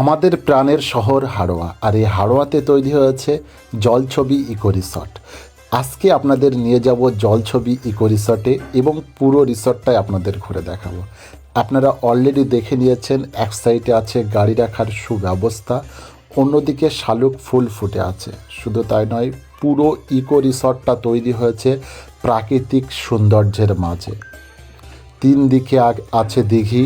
আমাদের প্রাণের শহর হাড়োয়া, আর এই হাড়োয়াতে তৈরি হয়েছে জলছবি ইকো রিসর্ট। আজকে আপনাদের নিয়ে যাব জলছবি ইকো রিসর্টে এবং পুরো রিসর্টটাই আপনাদের ঘুরে দেখাবো। আপনারা অলরেডি দেখে নিয়েছেন, এক সাইডে আছে গাড়ি রাখার সুব্যবস্থা, অন্যদিকে শালুক ফুল ফুটে আছে। শুধু তাই নয়, পুরো ইকো রিসর্টটা তৈরি হয়েছে প্রাকৃতিক সৌন্দর্যের মাঝে। তিন দিকে আছে দিঘি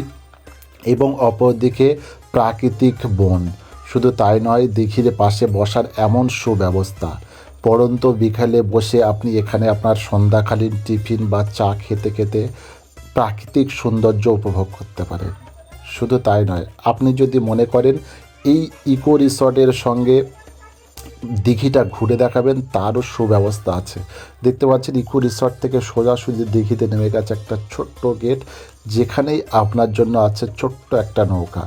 এবং অপরদিকে প্রাকৃতিক বন। শুধু তাই নয়, দিঘির পাশে বসার এমন সুব্যবস্থা। পরন্ত বিকালে বসে আপনি এখানে আপনার সন্ধ্যাকালীন টিফিন বা চা খেতে খেতে প্রাকৃতিক সৌন্দর্য উপভোগ করতে পারেন। শুধু তাই নয়, আপনি যদি মনে করেন এই ইকো রিসর্টের সঙ্গে দিঘিটা ঘুরে দেখাবেন, তারও সুব্যবস্থা আছে। দেখতে পাচ্ছেন, ইকো রিসর্ট থেকে সোজাসুজি দিঘিতে নেমে গেছে একটা ছোট্ট গেট, যেখানেই আপনার জন্য আছে ছোট্ট একটা নৌকা।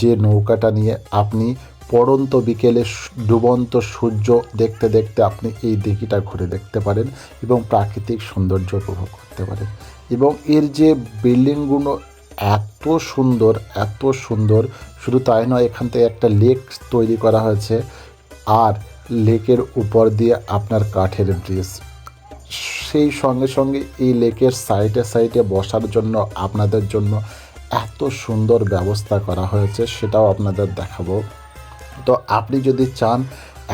যে নৌকাটা নিয়ে আপনি পড়ন্ত বিকেলে ডুবন্ত সূর্য দেখতে দেখতে আপনি এই দিঘিটা ঘুরে দেখতে পারেন এবং প্রাকৃতিক সৌন্দর্য উপভোগ করতে পারেন। এবং এর যে বিল্ডিংগুলো এত সুন্দর এত সুন্দর, শুধু তাই নয়, এখান থেকে একটা লেক তৈরি করা হয়েছে আর লেকের উপর দিয়ে আপনার কাঠের ব্রিজ। সেই সঙ্গে সঙ্গে এই লেকের সাইডে সাইডে বসার জন্য, আপনাদের জন্য এত সুন্দর ব্যবস্থা করা হয়েছে সেটাও আপনাদের দেখাবো। তো আপনি যদি চান,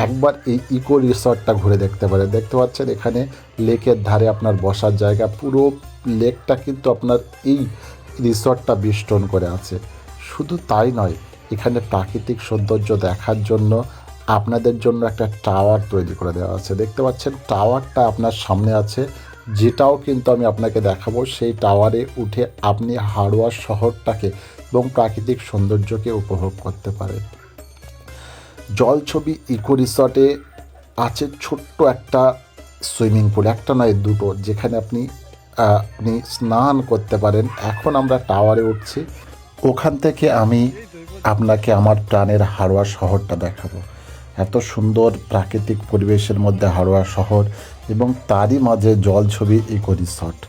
একবার এই ইকো রিসর্টটা ঘুরে দেখতে পারেন। দেখতে পাচ্ছেন এখানে লেকের ধারে আপনার বসার জায়গা, পুরো লেকটা কিন্তু আপনার এই রিসর্টটা বেষ্টন করে আছে। শুধু তাই নয়, এখানে প্রাকৃতিক সৌন্দর্য দেখার জন্য আপনাদের জন্য একটা টাওয়ার তৈরি করে দেওয়া আছে। দেখতে পাচ্ছেন টাওয়ারটা আপনার সামনে আছে। যেটাও কিন্তু আমি আপনাকে দেখাবো, সেই টাওয়ারে উঠে আপনি হাড়োয়া শহরটাকে এবং প্রাকৃতিক সৌন্দর্যকে উপভোগ করতে পারেন। জলছবি ইকো রিসর্টে আছে ছোট্ট একটা সুইমিং পুল, একটা নয়, দুটো, যেখানে আপনি আপনি স্নান করতে পারেন। এখন আমরা টাওয়ারে উঠছি। ওখান থেকে আমি আপনাকে আমার প্রাণের হাড়োয়া শহরটা দেখাবো। এত সুন্দর প্রাকৃতিক পরিবেশের মধ্যে হাড়োয়া শহর এবং তারই মাঝে জল ছবি ইকো রিসর্ট।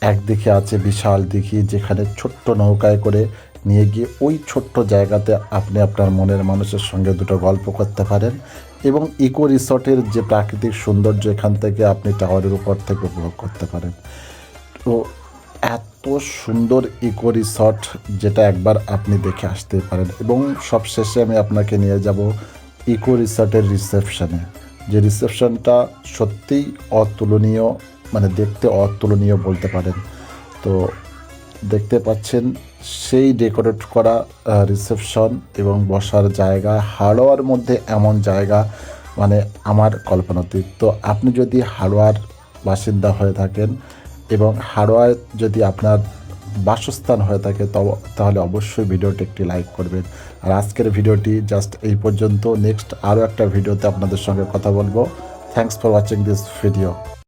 একদিকে আছে বিশাল দিঘি যেখানে ছোট্ট নৌকায় করে নিয়ে গিয়ে ওই ছোট্ট জায়গাতে আপনি আপনার মনের মানুষের সঙ্গে দুটো গল্প করতে পারেন এবং ইকো রিসর্টের যে প্রাকৃতিক সৌন্দর্য এখান থেকে আপনি টাওয়ারের উপর থেকে উপভোগ করতে পারেন। তো এত সুন্দর ইকো রিসর্ট যেটা একবার আপনি দেখে আসতে পারেন এবং সবশেষে আমি আপনাকে নিয়ে যাব ইকো রিসর্টের রিসেপশনে। যে রিসেপশনটা সত্যিই অতুলনীয় মানে দেখতে অতুলনীয় বলতে পারেন। তো দেখতে পাচ্ছেন সেই ডেকোরেট করা রিসেপশন এবং বসার জায়গা হাড়োয়ার মধ্যে এমন জায়গা মানে আমার কল্পনাতীত তো আপনি যদি হাড়োয়ার বাসিন্দা হয়ে থাকেন এবং হাড়োয়ায় যদি আপনার বাসস্থান হয়ে থাকে তাহলে অবশ্যই ভিডিওটি একটি লাইক করবেন। আর আজকের ভিডিওটি জাস্ট এই পর্যন্ত। নেক্সট আরও একটা ভিডিওতে আপনাদের সঙ্গে কথা বলব। Thanks for watching this video